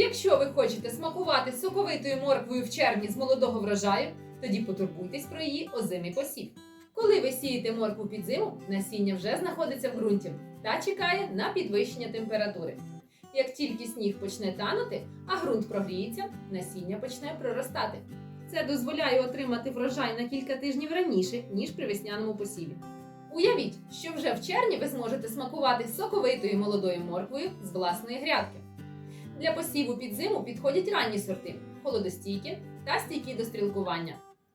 Якщо ви хочете смакувати соковитою морквою в червні з молодого врожаю, тоді потурбуйтесь про її озимий посів. Коли ви сієте моркву під зиму, насіння вже знаходиться в ґрунті та чекає на підвищення температури. Як тільки сніг почне танути, а ґрунт прогріється, насіння почне проростати. Це дозволяє отримати врожай на кілька тижнів раніше, ніж при весняному посіві. Уявіть, що вже в червні ви зможете смакувати соковитою молодою морквою з власної грядки. Для посіву під зиму підходять ранні сорти, холодостійкі та стійкі до стрілкування.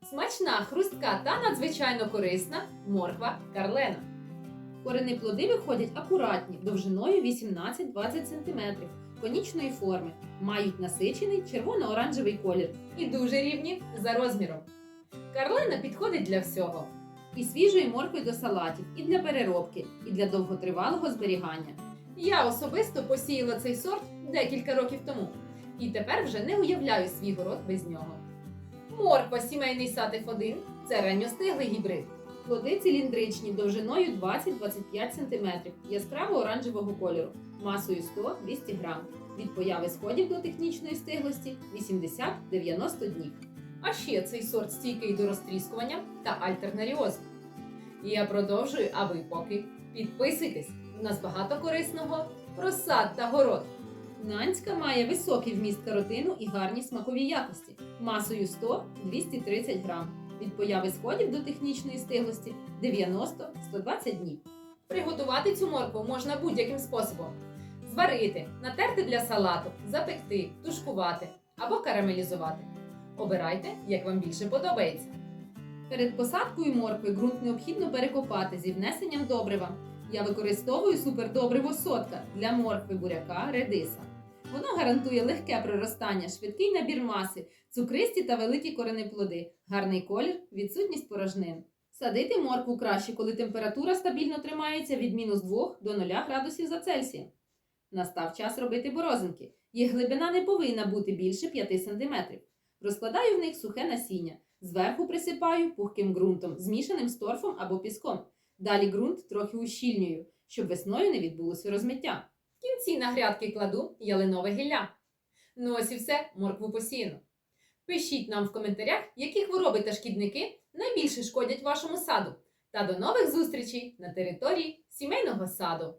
Смачна, хрустка та надзвичайно корисна морква карлена. Корени плоди виходять акуратні, довжиною 18-20 см, конічної форми, мають насичений червоно-оранжевий колір і дуже рівні за розміром. Карлена підходить для всього: і свіжої моркви до салатів, і для переробки, і для довготривалого зберігання. Я особисто посіяла цей сорт декілька років тому, і тепер вже не уявляю свій город без нього. Морква сімейний сад F1 – це ранньостиглий гібрид. Плоди циліндричні довжиною 20-25 см, яскраво оранжевого кольору, масою 100-200 грам. Від появи сходів до технічної стиглості 80-90 днів. А ще цей сорт стійкий до розтріскування та альтернаріозу. Я продовжую, а ви поки підписуйтесь. У нас багато корисного про сад та город. Нанська має високий вміст каротину і гарні смакові якості, масою 100-230 грам. Від появи сходів до технічної стиглості 90-120 днів. Приготувати цю моркву можна будь-яким способом: зварити, натерти для салату, запекти, тушкувати або карамелізувати. Обирайте, як вам більше подобається. Перед посадкою моркви ґрунт необхідно перекопати зі внесенням добрива. Я використовую супердобриво сотка для моркви, буряка, редиса. Воно гарантує легке проростання, швидкий набір маси, цукристі та великі коренеплоди, гарний колір, відсутність порожнин. Садити моркву краще, коли температура стабільно тримається від мінус 2 до 0 градусів за Цельсієм. Настав час робити борозинки. Їх глибина не повинна бути більше 5 см. Розкладаю в них сухе насіння. Зверху присипаю пухким ґрунтом, змішаним з торфом або піском. Далі ґрунт трохи ущільнюю, щоб весною не відбулося розмиття. В кінці на грядки кладу ялинове гілля. Ну ось і все, моркву посіяно. Пишіть нам в коментарях, які хвороби та шкідники найбільше шкодять вашому саду. Та до нових зустрічей на території сімейного саду.